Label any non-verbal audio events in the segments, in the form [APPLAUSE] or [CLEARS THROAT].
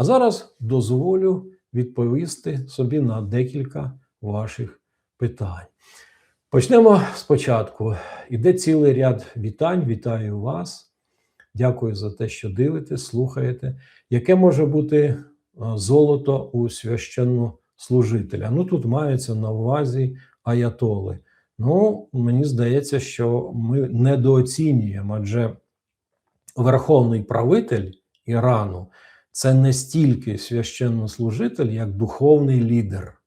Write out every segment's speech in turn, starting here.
А зараз дозволю відповісти собі на декілька ваших питань. Почнемо спочатку. Іде цілий ряд вітань. Вітаю вас. Дякую за те, що дивитесь, слухаєте. Яке може бути е, золото у священнослужителя? Ну тут маються на увазі аятоли. Ну, мені здається, що ми недооцінюємо, адже верховний правитель Ірану це не стільки священнослужитель, як духовний лідер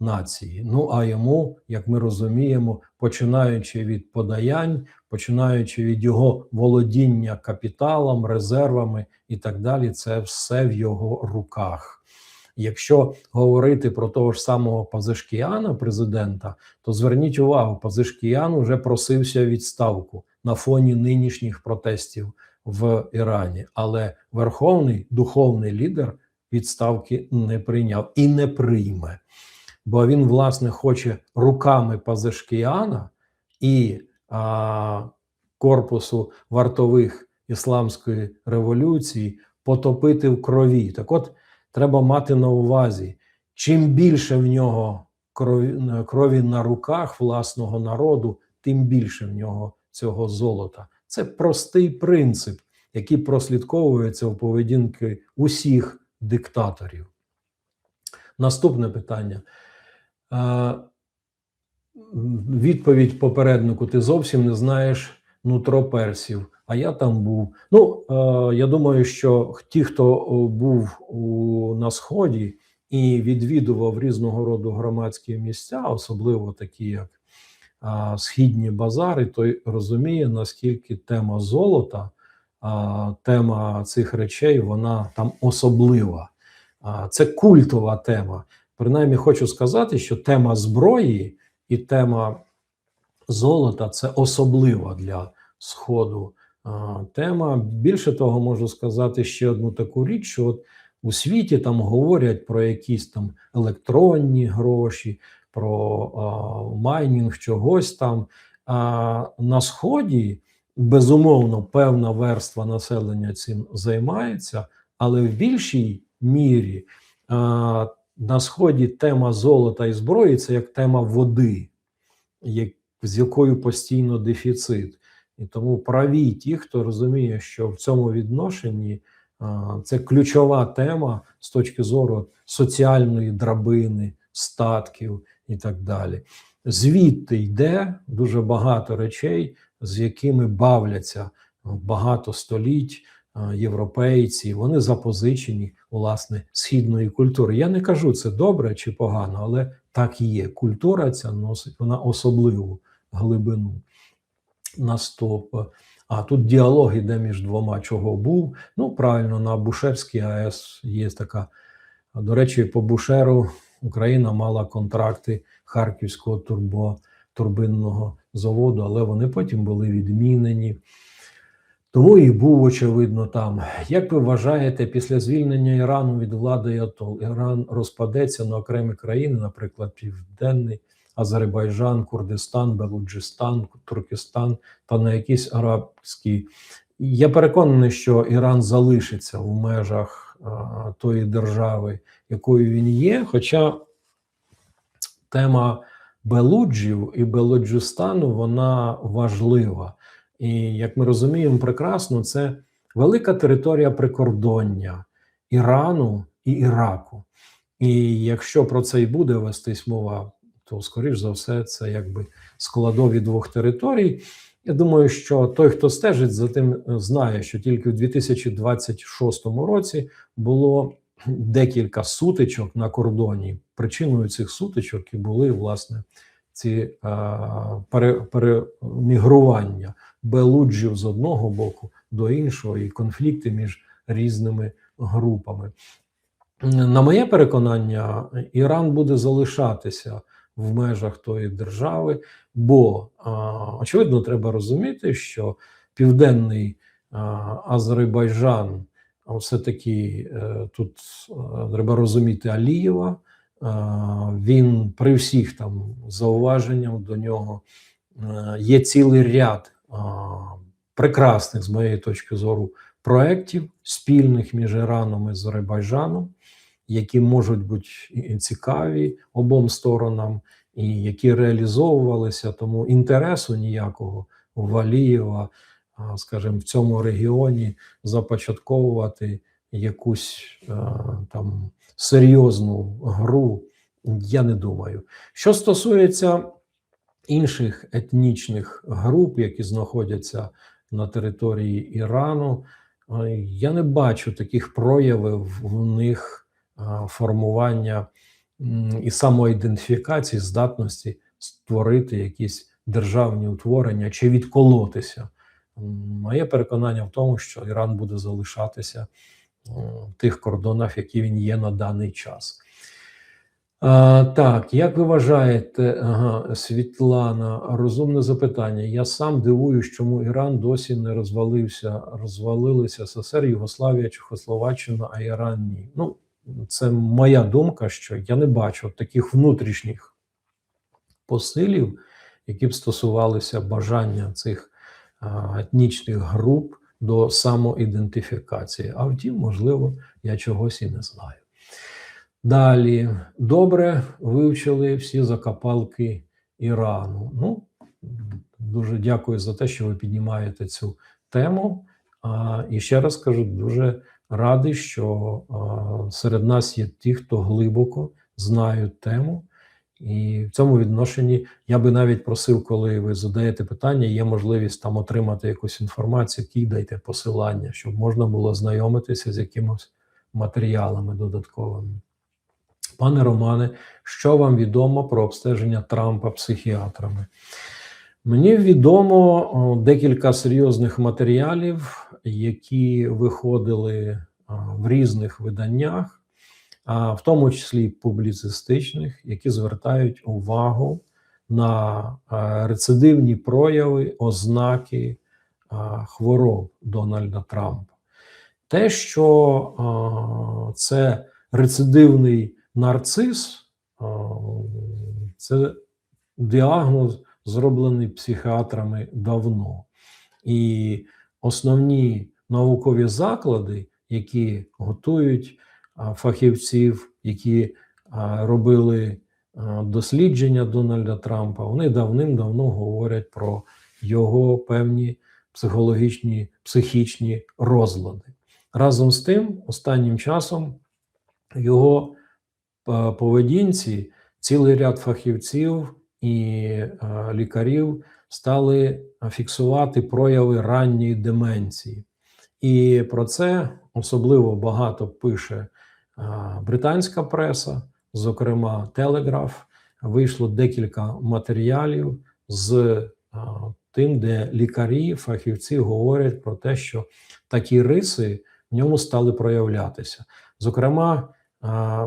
нації. Ну а йому, як ми розуміємо, починаючи від подаянь, починаючи від його володіння капіталом, резервами і так далі, це все в його руках. Якщо говорити про того ж самого Пазишкіана, президента, то зверніть увагу, Пазишкіян вже просився відставку на фоні нинішніх протестів в Ірані, але верховний духовний лідер відставки не прийняв і не прийме, бо він, власне, хоче руками Пазишкіана і а, корпусу вартових ісламської революції потопити в крові. Так от треба мати на увазі, чим більше в нього крові, крові на руках власного народу, тим більше в нього цього золота. Це простий принцип, який прослідковується у поведінки усіх диктаторів. Наступне питання. Відповідь попереднику: ти зовсім не знаєш нутро персів, а я там був. Ну, я думаю, що ті, хто був у, на Сході і відвідував різного роду громадські місця, особливо такі, як східні базари, той розуміє, наскільки тема золота, тема цих речей, вона там особлива. Це культова тема. Принаймні, хочу сказати, що тема зброї і тема золота це особлива для Сходу тема. Більше того, можу сказати ще одну таку річ, що от у світі там говорять про якісь там електронні гроші, про а, майнінг чогось там. А на Сході, безумовно, певна верства населення цим займається, але в більшій мірі а, на Сході тема золота і зброї це як тема води, як, з якою постійно дефіцит. І тому праві ті, хто розуміє, що в цьому відношенні а, це ключова тема з точки зору соціальної драбини, статків і так далі. Звідти йде дуже багато речей, з якими бавляться багато століть європейці. Вони запозичені власне східної культури. Я не кажу це добре чи погано, але так і є. Культура ця носить вона особливу глибину. Наступ. А тут діалог іде між двома, чого був. Ну, правильно, на Бушерській АЕС є така. До речі, по Бушеру Україна мала контракти Харківського турбо, турбинного заводу, але вони потім були відмінені. Тому і був очевидно там. Як ви вважаєте, після звільнення Ірану від влади Атол Іран розпадеться на окремі країни, наприклад, Південний Азербайджан, Курдистан, Белуджистан, Туркестан та на якісь арабські? Я переконаний, що Іран залишиться в межах тої держави, якою він є. Хоча тема Белуджів і Белуджистану вона важлива. І як ми розуміємо, прекрасно, це велика територія прикордоння Ірану і Іраку. І якщо про це і буде вестись мова, то скоріш за все це якби складові двох територій. Я думаю, що той, хто стежить за тим, знає, що тільки в 2026 році було декілька сутичок на кордоні. Причиною цих сутичок і були власне ці пере, перемігрування белуджів з одного боку до іншого, і конфлікти між різними групами. На моє переконання, Іран буде залишатися в межах тої держави, бо очевидно, треба розуміти, що південний Азербайджан, все таки е, тут треба розуміти Алієва. Він при всіх там зауваженнях до нього е, є цілий ряд прекрасних з моєї точки зору проєктів спільних між Іраном і Азербайджаном, які можуть бути цікаві обом сторонам, і які реалізовувалися, тому інтересу ніякого у Валієва, скажімо, в цьому регіоні започатковувати якусь там серйозну гру, я не думаю. Що стосується інших етнічних груп, які знаходяться на території Ірану, я не бачу таких проявів в них формування і самоідентифікації, здатності створити якісь державні утворення чи відколотися. Моє переконання в тому, що Іран буде залишатися в тих кордонах, які він є на даний час. А, так, як ви вважаєте, ага, Світлана, розумне запитання. Я сам дивуюсь, чому Іран досі не розвалився, розвалилися СССР, Югославія, Чехословаччина, а Іран ні. Ну, це моя думка, що я не бачу таких внутрішніх посилів, які б стосувалися бажання цих етнічних груп до самоідентифікації. А втім, можливо, я чогось і не знаю. Далі добре вивчили всі закапалки Ірану. Ну, дуже дякую за те, що ви піднімаєте цю тему. А, і ще раз кажу, дуже радий, що серед нас є ті, хто глибоко знають тему. І в цьому відношенні я би навіть просив, коли ви задаєте питання, є можливість там отримати якусь інформацію, кидайте посилання, щоб можна було знайомитися з якимось матеріалами додатковими. Пане Романе, що вам відомо про обстеження Трампа психіатрами? Мені відомо декілька серйозних матеріалів, які виходили в різних виданнях, в тому числі публіцистичних, які звертають увагу на рецидивні прояви, ознаки хвороб Дональда Трампа. Те, що це рецидивний нарцис, це діагноз зроблений психіатрами давно. І основні наукові заклади, які готують фахівців, які робили дослідження Дональда Трампа, вони давним-давно говорять про його певні психологічні, психічні розлади. Разом з тим, останнім часом його е, поведінці цілий ряд фахівців і е, лікарів стали фіксувати прояви ранньої деменції. І про це особливо багато пише е, британська преса, зокрема Телеграф. Вийшло декілька матеріалів з е, тим, де лікарі, фахівці говорять про те, що такі риси в ньому стали проявлятися. Зокрема,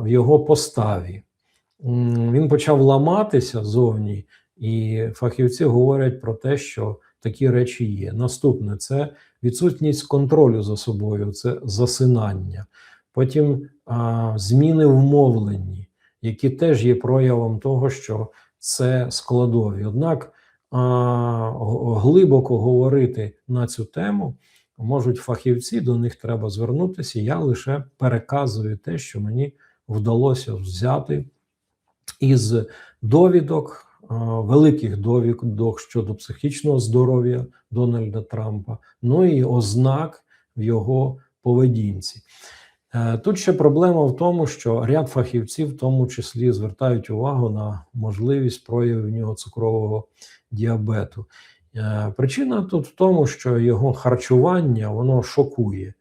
в його поставі. Він почав ламатися зовні, і фахівці говорять про те, що такі речі є. Наступне це відсутність контролю за собою, це засинання. Потім а, зміни в мовленні, які теж є проявом того, що це складові. Однак а, глибоко говорити на цю тему можуть фахівці, до них треба звернутися. Я лише переказую те, що мені вдалося взяти із довідок, великих довідок щодо психічного здоров'я Дональда Трампа, ну і ознак в його поведінці. Е, Тут ще проблема в тому, що ряд фахівців, в тому числі, звертають увагу на можливість проявів нього цукрового діабету. Е, Причина тут в тому, що його харчування воно шокує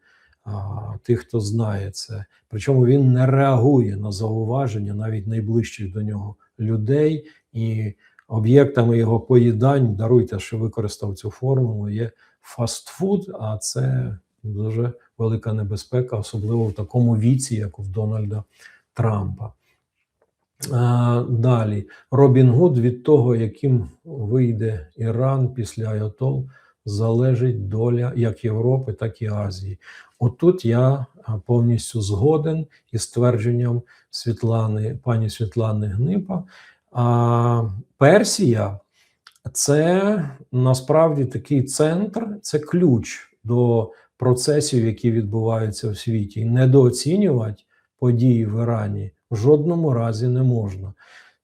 тих, хто знає це. Причому він не реагує на зауваження навіть найближчих до нього людей, і об'єктами його поїдань даруйте, що використав цю формулу. Є фастфуд, а це дуже велика небезпека, особливо в такому віці, як у Дональда Трампа. Далі Робін Гуд від того, яким вийде Іран після Айотол, залежить доля як Європи, так і Азії. Отут я повністю згоден із твердженням Світлани, пані Світлани Гнипа. А Персія це насправді такий центр, це ключ до процесів, які відбуваються в світі, недооцінювати події в Ірані в жодному разі не можна.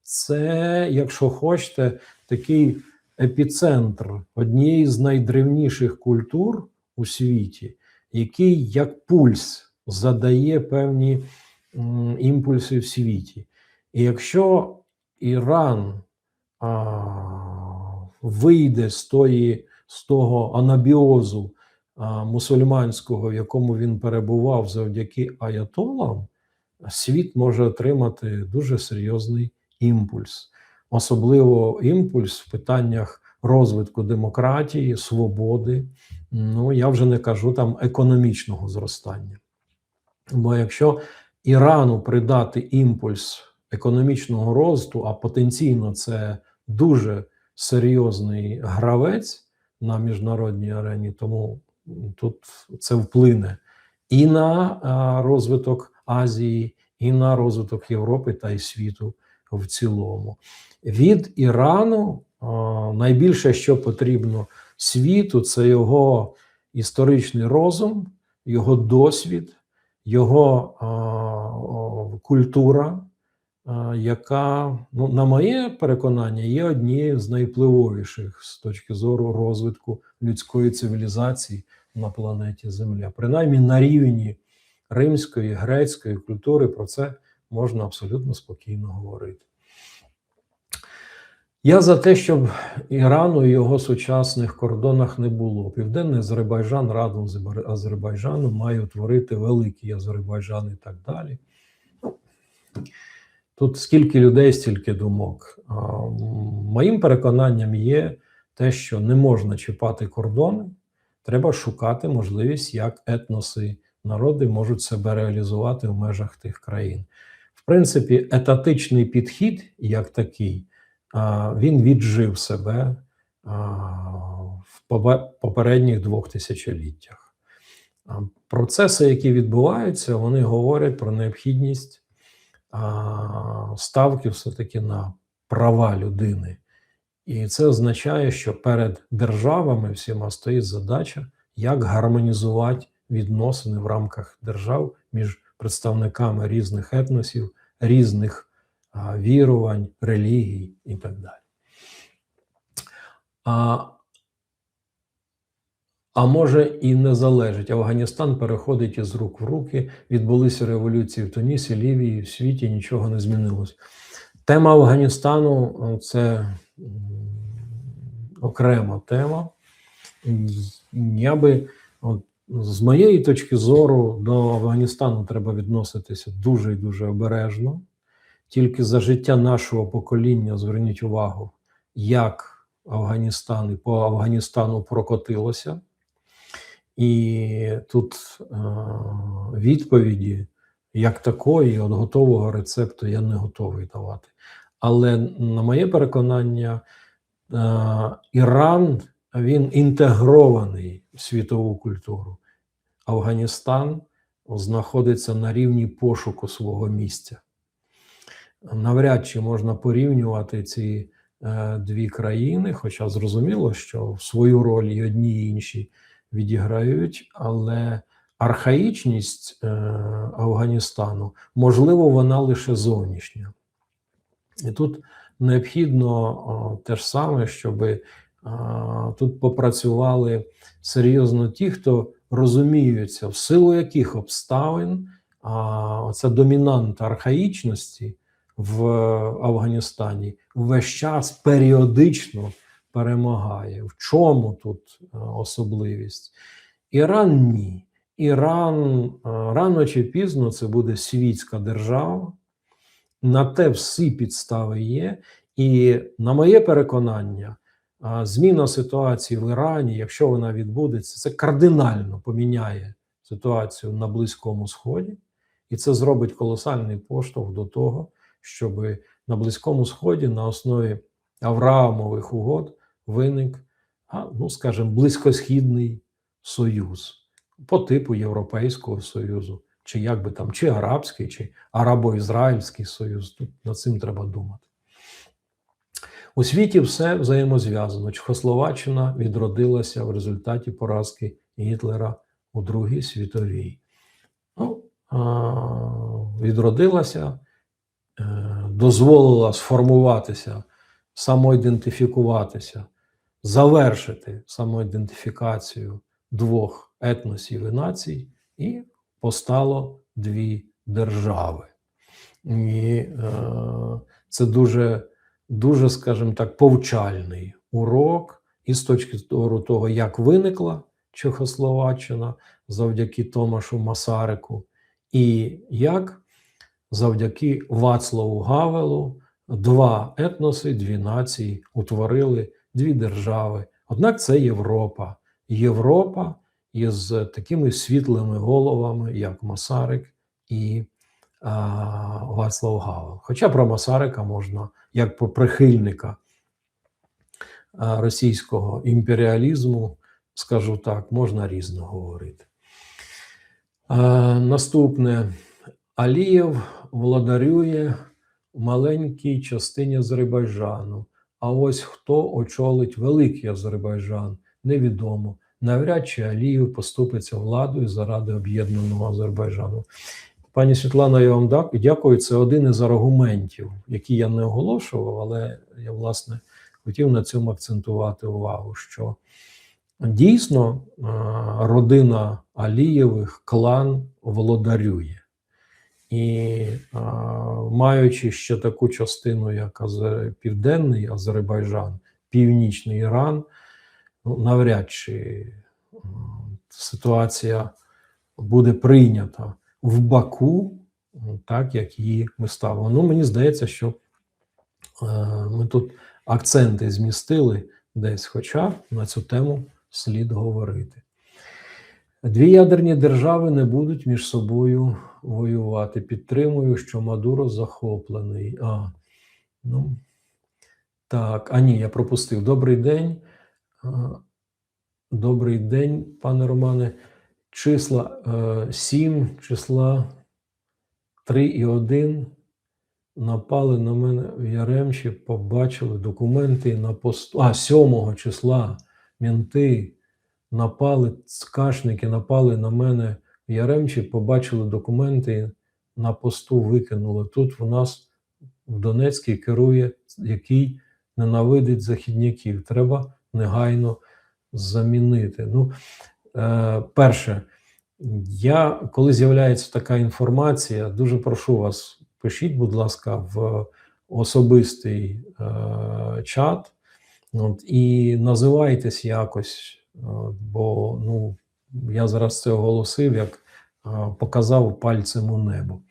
Це, якщо хочете, такий епіцентр однієї з найдревніших культур у світі, який як пульс задає певні імпульси в світі. І якщо Іран а, вийде з тої, з того анабіозу а, мусульманського, в якому він перебував завдяки аятолам, світ може отримати дуже серйозний імпульс, особливо імпульс в питаннях розвитку демократії, свободи. Ну я вже не кажу там економічного зростання. Бо якщо Ірану придати імпульс економічного росту, а потенційно це дуже серйозний гравець на міжнародній арені, тому тут це вплине і на розвиток Азії, і на розвиток Європи та й світу в цілому. Від Ірану найбільше, що потрібно світу, це його історичний розум, його досвід, його культура, яка, ну, на моє переконання, є однією з найвпливовіших з точки зору розвитку людської цивілізації на планеті Земля. Принаймні на рівні римської, грецької культури про це можна абсолютно спокійно говорити. Я за те, щоб Ірану і його сучасних кордонах не було. Південний Азербайджан разом з Азербайджаном має утворити великий Азербайджан і так далі. Ну, Тут скільки людей, стільки думок. Моїм переконанням є те, що не можна чіпати кордони, треба шукати можливість, як етноси, народи можуть себе реалізувати в межах тих країн. Принципі, етатичний підхід, як такий, він віджив себе в попередніх двох тисячоліттях. Процеси, які відбуваються, вони говорять про необхідність ставки все-таки на права людини. І це означає, що перед державами всіма стоїть задача, як гармонізувати відносини в рамках держав між представниками різних етносів, різних вірувань, релігій і так далі. А, а може і не залежить. Афганістан переходить із рук в руки. Відбулися революції в Тунісі, Лівії, в світі нічого не змінилось. Тема Афганістану це окрема тема. Я би, от, з моєї точки зору, до Афганістану треба відноситися дуже і дуже обережно. Тільки за життя нашого покоління зверніть увагу, як Афганістан і по Афганістану прокотилося. І тут е, відповіді як такої, от готового рецепту я не готовий давати. Але на моє переконання, е, Іран він інтегрований в світову культуру. Афганістан знаходиться на рівні пошуку свого місця. Навряд чи можна порівнювати ці е, дві країни, хоча зрозуміло, що свою роль і одні і інші відіграють, але архаїчність е, Афганістану, можливо, вона лише зовнішня. І тут необхідно те ж саме, щоб тут попрацювали серйозно ті, хто розуміються, в силу яких обставин а, ця домінанта архаїчності в Афганістані весь час періодично перемагає. В чому тут е, особливість? Іран ні. Іран е, рано чи пізно це буде світська держава. На те всі підстави є. І на моє переконання, зміна ситуації в Ірані, якщо вона відбудеться, це кардинально поміняє ситуацію на Близькому Сході, і це зробить колосальний поштовх до того, щоб на Близькому Сході на основі Авраамових угод виник, ну скажімо, близькосхідний союз по типу Європейського Союзу, чи як би там, чи Арабський, чи Арабо-Ізраїльський Союз. Тут над цим треба думати. У світі все взаємозв'язано. Чехословаччина відродилася в результаті поразки Гітлера у Другій світовій. Ну, відродилася, е, дозволила сформуватися, самоідентифікуватися, завершити самоідентифікацію двох етносів і націй, і постало дві держави. І е, це дуже, дуже, скажімо так, повчальний урок, і з точки зору того, як виникла Чехословаччина завдяки Томашу Масарику, і як завдяки Вацлаву Гавелу два етноси, дві нації утворили дві держави. Однак це Європа. Європа із такими світлими головами, як Масарик і Вацлав Гавел. Хоча про Масарика можна, як про прихильника російського імперіалізму, скажу так, можна різно говорити. Наступне Алієв владарює маленькій частині Азербайджану. А ось хто очолить великий Азербайджан, невідомо. Навряд чи Алієв поступиться владою заради об'єднаного Азербайджану. Пані Світлано, я вам дякую. Це один із аргументів, які я не оголошував, але я власне хотів на цьому акцентувати увагу, що дійсно родина Алієвих клан володарює. І маючи ще таку частину, як Південний Азербайджан, Північний Іран, ну, навряд чи ситуація буде прийнята в Баку, так як її ми ставимо. Ну, мені здається, що е, ми тут акценти змістили десь, хоча на цю тему слід говорити. Дві ядерні держави не будуть між собою воювати. Підтримую, що Мадуро захоплений. А, ну, так, а ні, я пропустив. Добрий день. Добрий день, пане Романе. Числа е, 7, числа 3 і 1 напали на мене в Яремчі, побачили документи на посту. А, 7 числа мінти напали, цкашники напали на мене в Яремчі, побачили документи, на посту викинули. Тут у нас в Донецькій керує, який ненавидить західняків. Треба негайно замінити. Ну, е, перше, я, коли з'являється така інформація, дуже прошу вас, пишіть, будь ласка, в особистий е, чат. От, і називайтесь якось, е, бо ну, я зараз це оголосив, як е, показав пальцем у небо.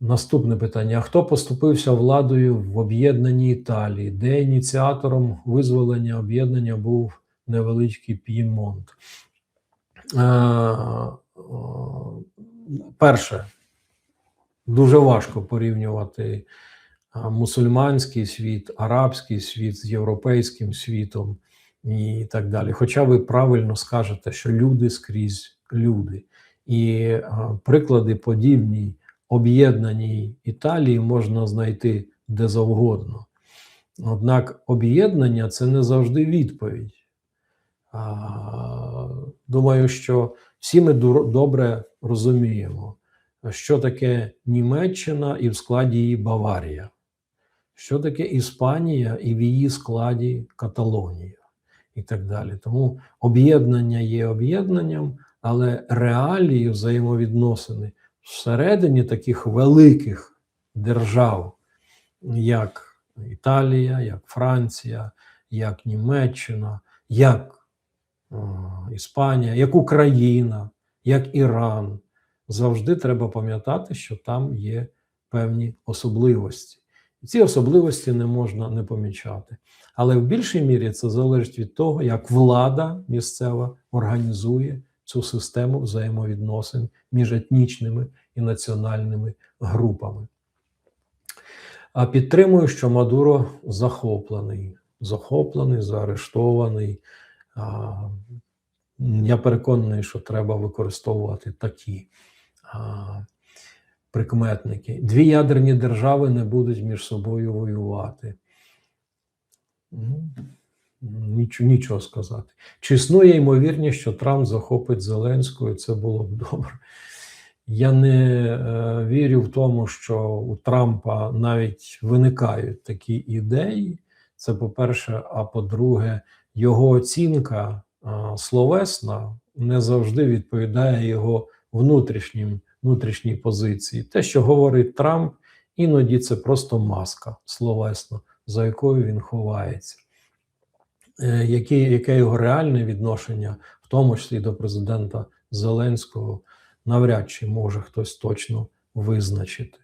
Наступне питання: хто поступився владою в об'єднаній Італії, де ініціатором визволення об'єднання був невеличкий П'ємонт? Е, е, Перше, дуже важко порівнювати мусульманський світ, арабський світ з європейським світом і так далі. Хоча ви правильно скажете, що люди скрізь люди, і приклади подібні об'єднаній Італії можна знайти де завгодно. Однак об'єднання це не завжди відповідь. Думаю, що всі ми добре розуміємо, що таке Німеччина і в складі її Баварія, що таке Іспанія і в її складі Каталонія і так далі. Тому об'єднання є об'єднанням, але реалії взаємовідносини всередині таких великих держав, як Італія, як Франція, як Німеччина, як Іспанія, як Україна, як Іран, завжди треба пам'ятати, що там є певні особливості. Ці особливості не можна не помічати. Але в більшій мірі це залежить від того, як влада місцева організує цю систему взаємовідносин між етнічними і національними групами. А підтримую, що Мадуро захоплений, захоплений, заарештований. Я переконаний, що треба використовувати такі прикметники. Дві ядерні держави не будуть між собою воювати. Ну, Нічого, нічого сказати. Чи існує ймовірність, що Трамп захопить Зеленського, і це було б добре. Я не е, вірю в тому, що у Трампа навіть виникають такі ідеї. Це по-перше, а по-друге, його оцінка словесна не завжди відповідає його внутрішнім, внутрішній позиції. Те, що говорить Трамп, іноді це просто маска словесна, за якою він ховається. Е, Яке, яке його реальне відношення, в тому числі до президента Зеленського, навряд чи може хтось точно визначити.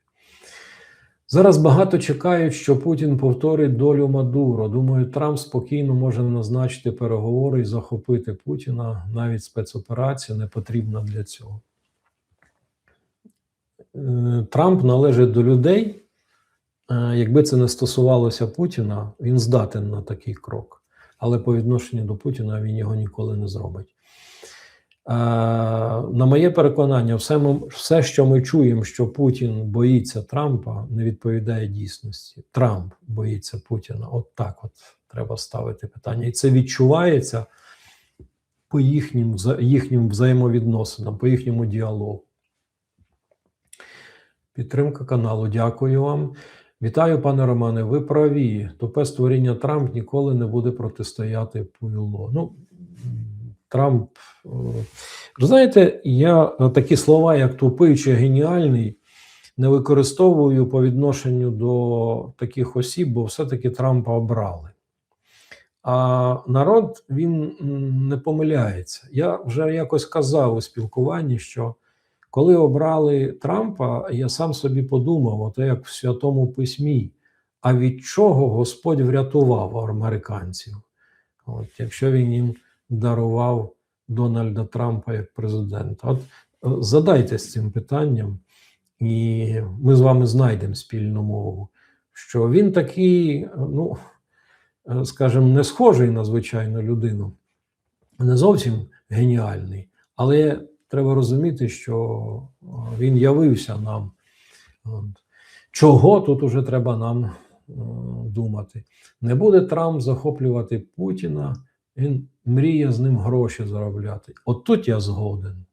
Зараз багато чекають, що Путін повторить долю Мадуро. Думаю, Трамп спокійно може назначити переговори і захопити Путіна. Навіть спецоперація не потрібна для цього. Е, Трамп належить до людей. Е, Якби це не стосувалося Путіна, він здатен на такий крок. Але по відношенню до Путіна він його ніколи не зробить. Е, На моє переконання, все, ми- все, що ми чуємо, що Путін боїться Трампа, не відповідає дійсності. Трамп боїться Путіна. От так от треба ставити питання. І це відчувається по їхнім, їхнім взаємовідносинам, по їхньому діалогу. Підтримка каналу. Дякую вам. Вітаю, пане Романе. Ви праві. Тупе створіння Трамп ніколи не буде протистояти Пуйло. Ну, Трамп. е, знаєте, я такі слова, як тупий чи геніальний, не використовую по відношенню до таких осіб, бо все-таки Трампа обрали. А народ він не помиляється. Я вже якось казав у спілкуванні, що коли обрали Трампа, я сам собі подумав, ото як в Святому Письмі, а від чого Господь врятував американців? От, якщо він їм дарував Дональда Трампа як президента. От е, задайтесь цим питанням, і ми з вами знайдемо спільну мову. Що він такий, е, ну, е, скажімо, не схожий на звичайну людину, не зовсім геніальний, але треба розуміти, що він явився нам. Чого тут уже треба нам думати? Не буде Трамп захоплювати Путіна, він мріє з ним гроші заробляти. От тут я згоден.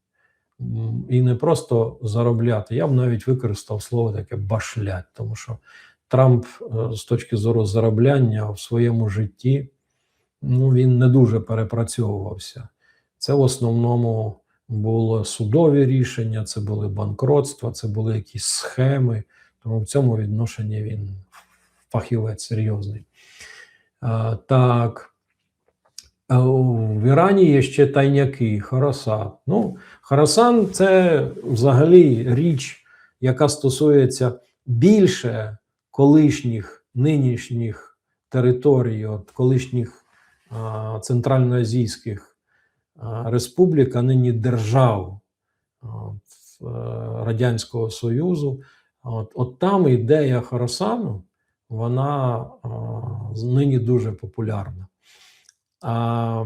І не просто заробляти. Я б навіть використав слово таке башлять, тому що Трамп е, з точки зору заробляння в своєму житті ну, він не дуже перепрацьовувався. Це в основному були судові рішення, це були банкротства, це були якісь схеми. Тому в цьому відношенні він фахівець серйозний. А, так. У- В Ірані є ще тайняки, Харасан. Ну, Харасан це взагалі річ, яка стосується більше колишніх нинішніх територій, от колишніх а, центральноазійських а, республік, а нині держав от, е, Радянського Союзу. От, от там ідея Харасану, вона а, нині дуже популярна. А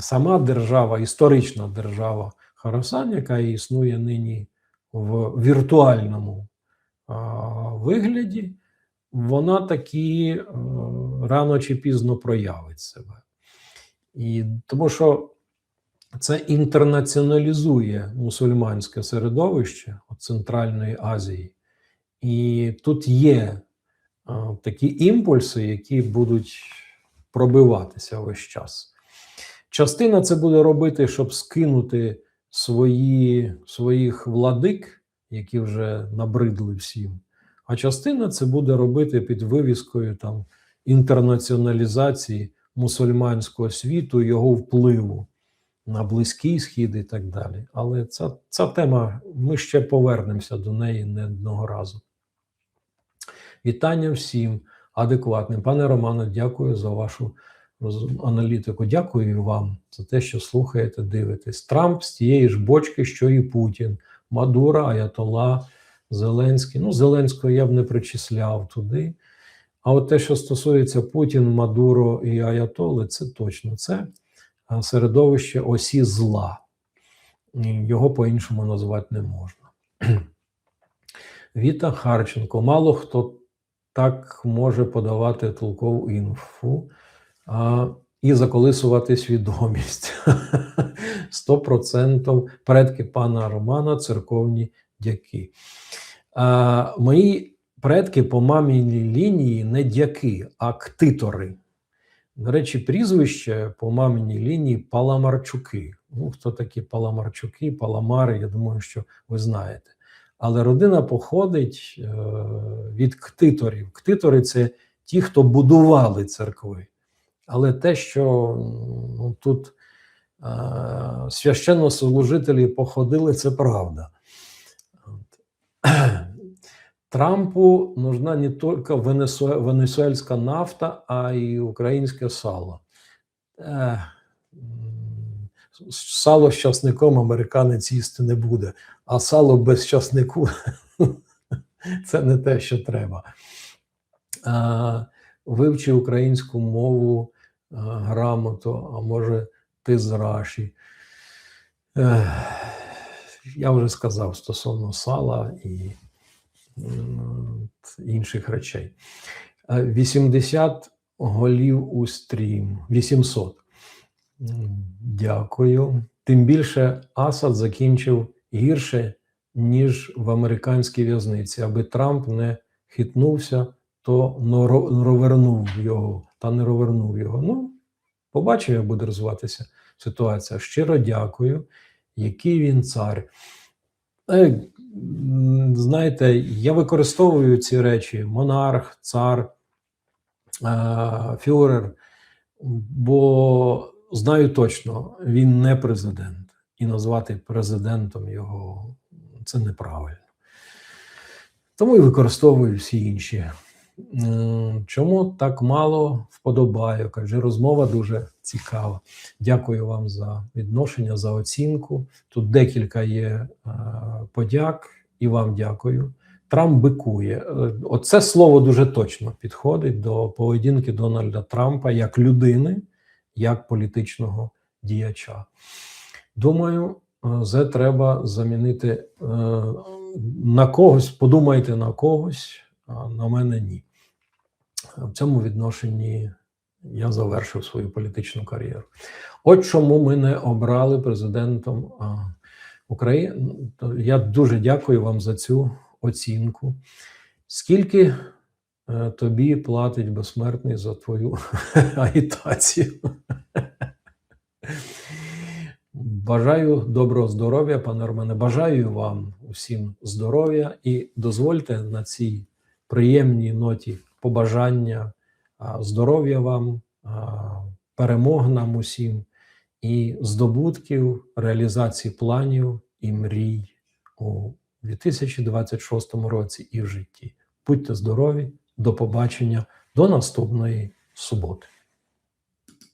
сама держава, історична держава Харасан, яка існує нині в віртуальному вигляді, вона таки е, рано чи пізно проявить себе. І тому що це інтернаціоналізує мусульманське середовище Центральної Азії. І тут є такі імпульси, які будуть пробиватися весь час. Частина це буде робити, щоб скинути свої, своїх владик, які вже набридли всім. А частина це буде робити під вивіскою там інтернаціоналізації мусульманського світу, його впливу на Близький Схід і так далі. Але ця, ця тема, ми ще повернемося до неї не одного разу. Вітання всім адекватним. Пане Романе, дякую за вашу аналітику. Дякую вам за те, що слухаєте, дивитесь. Трамп з тієї ж бочки, що і Путін, Мадура, Аятола, Зеленський. Ну, Зеленського я б не причисляв туди. А от те, що стосується Путін, Мадуро і Аятоли, це точно це середовище осі зла. Його по-іншому назвати не можна. [CLEARS THROAT] Віта Харченко. Мало хто так може подавати толкову інфу. А і заколисувати свідомість. [LAUGHS] 100% предки пана Романа церковні дяки. А, мої предки по маміній лінії не дяки, а ктитори. До речі, прізвище по маминій лінії Паламарчуки. Ну, хто такі Паламарчуки, Паламари, я думаю, що ви знаєте. Але родина походить е, від ктиторів. Ктитори це ті, хто будували церкви. Але те, що ну, тут е, священнослужителі походили, це правда. [CLEARS THROAT] Трампу нужна не тільки венесуельська нафта, а й українське сало. Сало з часником американець їсти не буде, а сало без часнику [LAUGHS] це не те, що треба. Вивчи українську мову грамоту, а може, ти з Раші. Я вже сказав стосовно сала і інших речей. Е, 80 голів у стрім, 800. Дякую. Тим більше Асад закінчив гірше, ніж в американській в'язниці. Аби Трамп не хитнувся, то ровернув його та не ровернув його. Ну, побачимо, як буде розвиватися ситуація. Щиро дякую. Який він цар. Е, Знаєте, я використовую ці речі: монарх, цар, е, фюрер, бо знаю точно, він не президент. І назвати президентом його це неправильно. Тому і використовую всі інші. Чому так мало вподобайок? Адже розмова дуже цікава. Дякую вам за відношення, за оцінку. Тут декілька є е, подяк, і вам дякую. Трамп бикує. Е, Оце слово дуже точно підходить до поведінки Дональда Трампа як людини, як політичного діяча. Думаю, е, це треба замінити е, на когось. Подумайте на когось, а на мене ні. В цьому відношенні я завершив свою політичну кар'єру. От чому ми не обрали президентом України. Я дуже дякую вам за цю оцінку. Скільки тобі платить безсмертний за твою [LAUGHS] агітацію? Бажаю доброго здоров'я, пане Романе. Бажаю вам усім здоров'я і дозвольте на цій приємній ноті побажання здоров'я вам, перемог нам усім і здобутків, реалізації планів і мрій у 2026 році і в житті. Будьте здорові, до побачення, до наступної суботи.